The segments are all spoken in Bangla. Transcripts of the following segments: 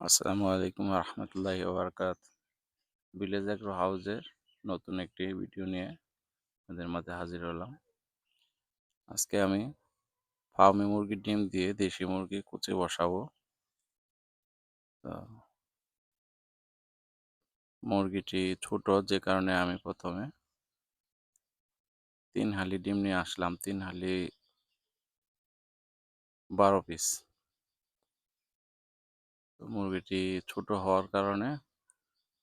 আসসালামু আলাইকুম রহমতুল্লাহি ওবরকাত ভিলেজ অ্যাগ্রো হাউসের নতুন একটি ভিডিও নিয়ে আপনাদের মাঝে হাজির হলাম। আজকে আমি ফার্মি মুরগির ডিম দিয়ে দেশি মুরগি কুচে বসাবো। মুরগিটি ছোট, যে কারণে আমি প্রথমে তিন হালি ডিম নিয়ে আসলাম। তিন হালি বারো পিস মুরগিটি ছোট হওয়ার কারণে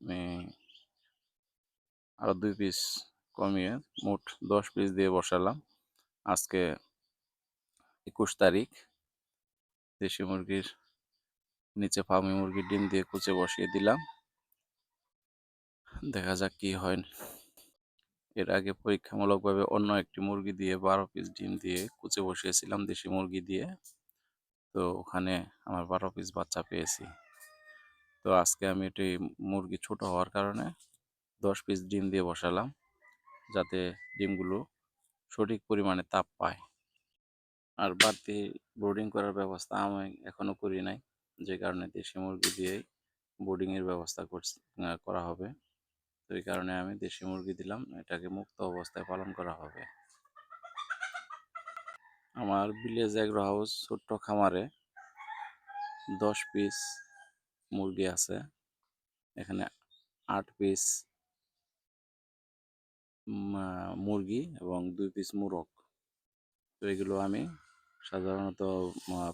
আমি আরও দুই পিস কমিয়ে মোট দশ পিস দিয়ে বসালাম। আজকে একুশ তারিখ। দেশি মুরগির নিচে ফার্মি মুরগির ডিম দিয়ে কুচে বসিয়ে দিলাম। দেখা যাক কি হয়। এর আগে পরীক্ষামূলকভাবে অন্য একটি মুরগি দিয়ে বারো পিস ডিম দিয়ে কুচে বসিয়েছিলাম দেশি মুরগি দিয়ে। তো ওখানে আমার বারো পিস বাচ্চা পেয়েছি। তো আজকে আমি এটি মুরগি ছোট হওয়ার কারণে দশ পিস ডিম দিয়ে বসালাম, যাতে ডিমগুলো সঠিক পরিমাণে তাপ পায়। আর বাড়তি বোর্ডিং করার ব্যবস্থা আমি এখনও করি নাই, যে কারণে দেশি মুরগি দিয়েই বোর্ডিংয়ের ব্যবস্থা করা হবে। তো এই কারণে আমি দেশি মুরগি দিলাম, এটাকে মুক্ত অবস্থায় পালন করা হবে। আমার ভিলেজ অ্যাগ্রো হাউস ছোট্ট খামারে দশ পিস মুরগি আছে। এখানে আট পিস মুরগি এবং দুই পিস মুরগ। তো এগুলো আমি সাধারণত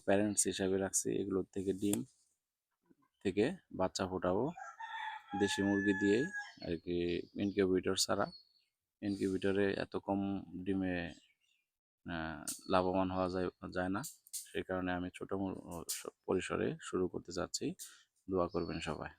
প্যারেন্টস হিসাবে রাখছি। এগুলোর থেকে ডিম থেকে বাচ্চা ফোটাবো। দেশি মুরগি দিয়েই আর কি ইনকিউবেটর ছাড়া। ইনকিউবেটরে এত কম ডিমে লাভবান হওয়া যায় যায় না। সেই কারণে আমি ছোট পরিসরে শুরু করতে যাচ্ছি দোয়া করবেন সবাই।